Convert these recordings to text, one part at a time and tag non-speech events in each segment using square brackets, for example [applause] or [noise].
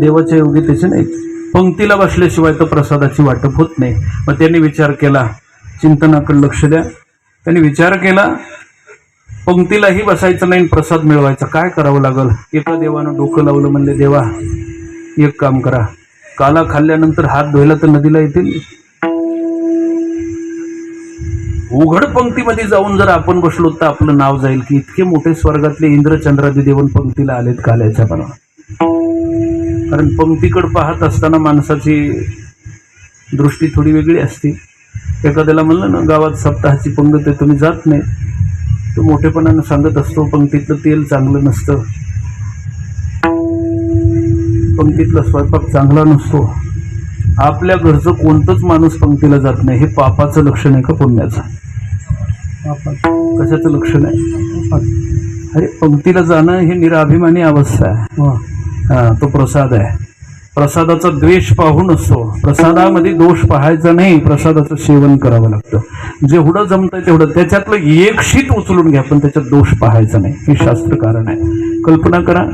देवाच्या योग्यतेचे नाही पंक्तीला बसल्याशिवाय तर प्रसादाची वाटप होत नाही. मग त्यांनी विचार केला चिंतनाकडे लक्ष द्या. त्यांनी विचार केला पंक्तीलाही बसायचं नाही प्रसाद मिळवायचा. काय करावं लागल? एका देवानं डोकं लावलं म्हणले देवा एक काम करा. काला खाल्ल्यानंतर हात धुवायला तर नदीला येतील. उघड पंक्तीमध्ये जाऊन जर आपण बसलो तर आपलं नाव जाईल की इतके मोठे स्वर्गातले इंद्रचंद्रादी देवन पंक्तीला आलेत काल्याच्या मनावर कारण पंक्तीकडे पाहत असताना माणसाची दृष्टी थोडी वेगळी असते. एखाद्याला म्हणलं ना गावात सप्ताहाची पंगत आहे तुम्ही जात नाही. तो मोठेपणानं सांगत असतो पंक्तीतलं तेल चांगलं नसतं. पंक्तीतला स्वयंपाक चांगला नसतो. आपल्या घरचं कोणतंच माणूस पंक्तीला जात नाही. हे पापाचं लक्षण आहे का पुण्याचं? कशाचं लक्षण आहे? अरे पंक्तीला जाणं हे निराभिमानी अवस्था आहे. तो प्रसाद आहे. प्रसादाचा द्वेष पाहू नसतो प्रसादामध्ये दोष पाहायचा नाही प्रसादाचं सेवन करावं लागतं. जेवढं जमतंय तेवढं त्याच्यातलं एक शीत उचलून घ्या पण त्याच्यात दोष पाहायचा नाही. हे शास्त्र कारण आहे. कल्पना करा.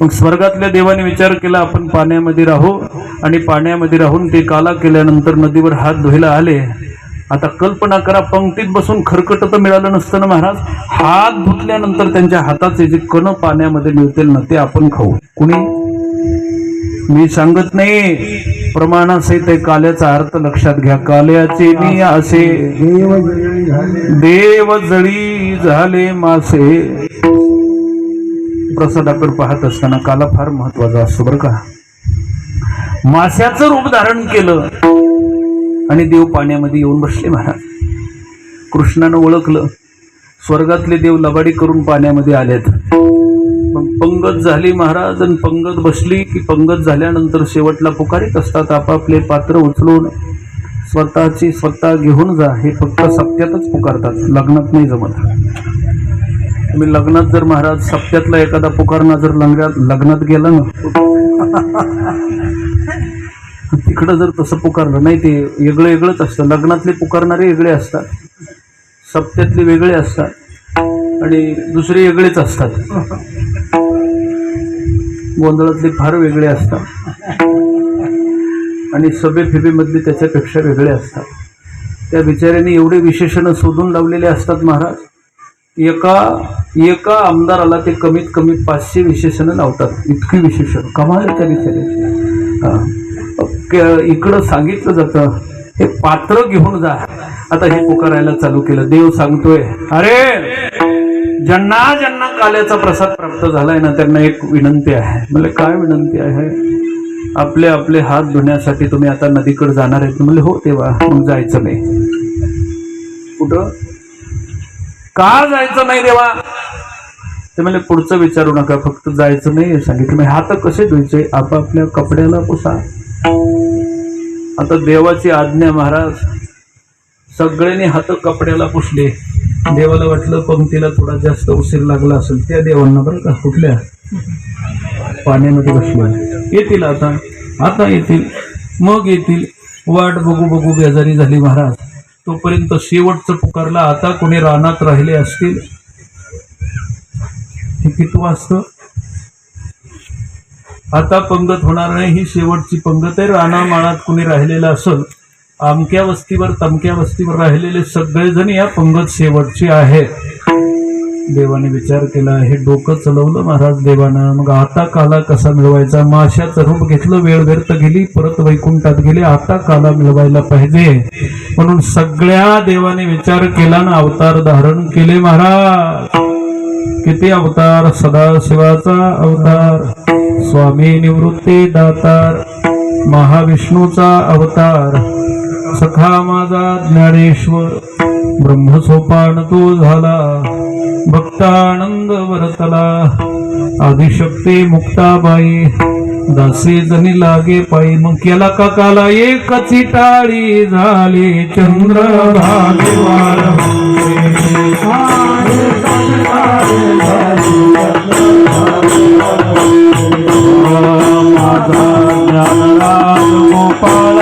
मग स्वर्गातल्या देवाने विचार केला आपण पाण्यामध्ये राहू. आणि पाण्यामध्ये राहून ते काला केल्यानंतर नदीवर हात धुवायला आले. आता कल्पना करा पंक्तीत बसून खरकट तर मिळालं नसतं ना महाराज? हात धुतल्यानंतर त्यांच्या हाताचे जे कण पाण्यामध्ये मिळतील ना ते आपण खाऊ. कुणी? मी सांगत नाही. प्रमाणाचे ते काल्याचा अर्थ लक्षात घ्या. काल्याचे मी असे देव जळी झाले मासे. प्रसादाकडे पाहत असताना काला फार महत्त्वाचा असतो बरं का. माश्याचं रूप धारण केलं. आणि देव पाण्यामध्ये येऊन बसले महाराज कृष्णानं ओळखलं. स्वर्गातले देव लबाडी करून पाण्यामध्ये आलेत. मग पंगत झाली महाराज आणि पंगत बसली की पंगत झाल्यानंतर शेवटला पुकारित असतात आपापले पात्र उचलून स्वतःची स्वतः घेऊन जा. हे फक्त सप्त्यातच पुकारतात. लग्नात नाही जमत. तुम्ही लग्नात जर महाराज सप्त्यातला एखादा पुकारणा जर लग्नात लग्नात गेला ना. [laughs] तिकडं जर तसं पुकारलं नाही ते वेगळं वेगळंच असतं. लग्नातले पुकारणारे वेगळे असतात. सप्त्यातले वेगळे असतात. आणि दुसरे वेगळेच असतात. गोंधळातले फार वेगळे असतात. आणि सभे फिबेमधले त्याच्यापेक्षा वेगळे असतात. त्या बिचाऱ्याने एवढे विशेषणं शोधून लावलेले असतात महाराज एका एका आमदाराला ते कमीत कमी पाचशे विशेषणं लावतात. इतकी विशेषण. कमाल त्या बिचाऱ्याची. हां. इकडं सांगितलं जातं. हे पात्र घेऊन जा. आता हे पुकारायला चालू केलं. देव सांगतोय अरे ज्यांना ज्यांना काल्याचा प्रसाद प्राप्त झालाय ना त्यांना एक विनंती आहे. म्हणजे काय विनंती आहे? आपले आपले हात धुण्यासाठी तुम्ही आता नदीकडे जाणार आहेत. म्हणजे हो तेव्हा मग जायचं नाही. कुठं? का जायचं नाही देवा? ते म्हणजे पुढचं विचारू नका फक्त जायचं नाही. हे सांगितलं. म्हणजे हात कसे धुवायचे? आपापल्या कपड्याला पुसा. आता देवाची आज्ञा महाराज सगळ्यांनी हात कपड्याला पुसले. देवाला वाटलं पंक्तीला थोडा जास्त उशीर लागला असेल. त्या देवांना बरं का कुठल्या? पाण्यामध्ये बसल्या येतील आता. आता येतील. मग येतील. वाट बघू बघू बेजारी झाली महाराज. तोपर्यंत शेवटचं पुकारला. आता कोणी रानात राहिले असतील? हे किती वाजतं? आता पंगत होणार नाही ही शेवटची पंगत आहे. रानामाळात कुणी राहिलेलं असल आमक्या वस्तीवर तमक्या वस्तीवर राहिलेले सगळेजण या पंगत शेवटची आहे देवाने विचार केला हे डोकं चलवलं महाराज देवानं. मग आता काला कसा मिळवायचा? माशाचं रूप घेतलं वेळ व्यर्थ गेली परत वैकुंठात गेले आता काला मिळवायला पाहिजे. म्हणून सगळ्या देवाने विचार केला ना अवतार धारण केले महाराज. किती अवतार? सदाशिवाचा अवतार. स्वामी निवृत्ती दातार महाविष्णूचा अवतार सखा माझा ज्ञानेश्वर ब्रह्मसोपान तो झाला भक्तानंद वरतला आदिशक्ती मुक्ताबाई दासी जणी लागे पायी मग केला का काला? एकची टाळी झाली चंद्र भागवार రామ గోపాల